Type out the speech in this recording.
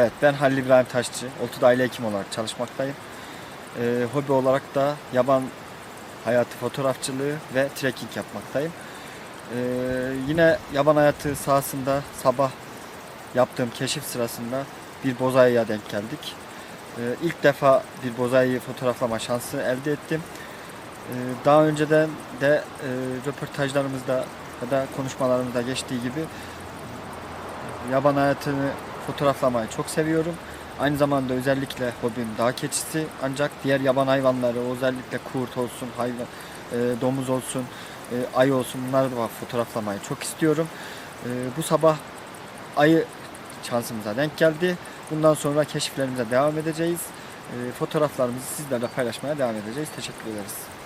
Evet ben Halil İbrahim Taşçı. Oltu'da aile hekim olarak çalışmaktayım. Ee, hobi olarak da yaban hayatı fotoğrafçılığı ve trekking yapmaktayım. Ee, yine yaban hayatı sahasında sabah yaptığım keşif sırasında bir bozayıya denk geldik. Ee, ilk defa bir bozayıyı fotoğraflama şansı elde ettim. Ee, daha önceden de e, röportajlarımızda ya da konuşmalarımızda geçtiği gibi yaban hayatını fotoğraflamayı çok seviyorum. Aynı zamanda özellikle hobim dağ keçisi ancak diğer yaban hayvanları özellikle kurt olsun, hayvan, e, domuz olsun, e, ayı olsun bunları da fotoğraflamayı çok istiyorum. E, bu sabah ayı şansımıza denk geldi. Bundan sonra keşiflerimize devam edeceğiz. E, fotoğraflarımızı sizlerle paylaşmaya devam edeceğiz. Teşekkür ederiz.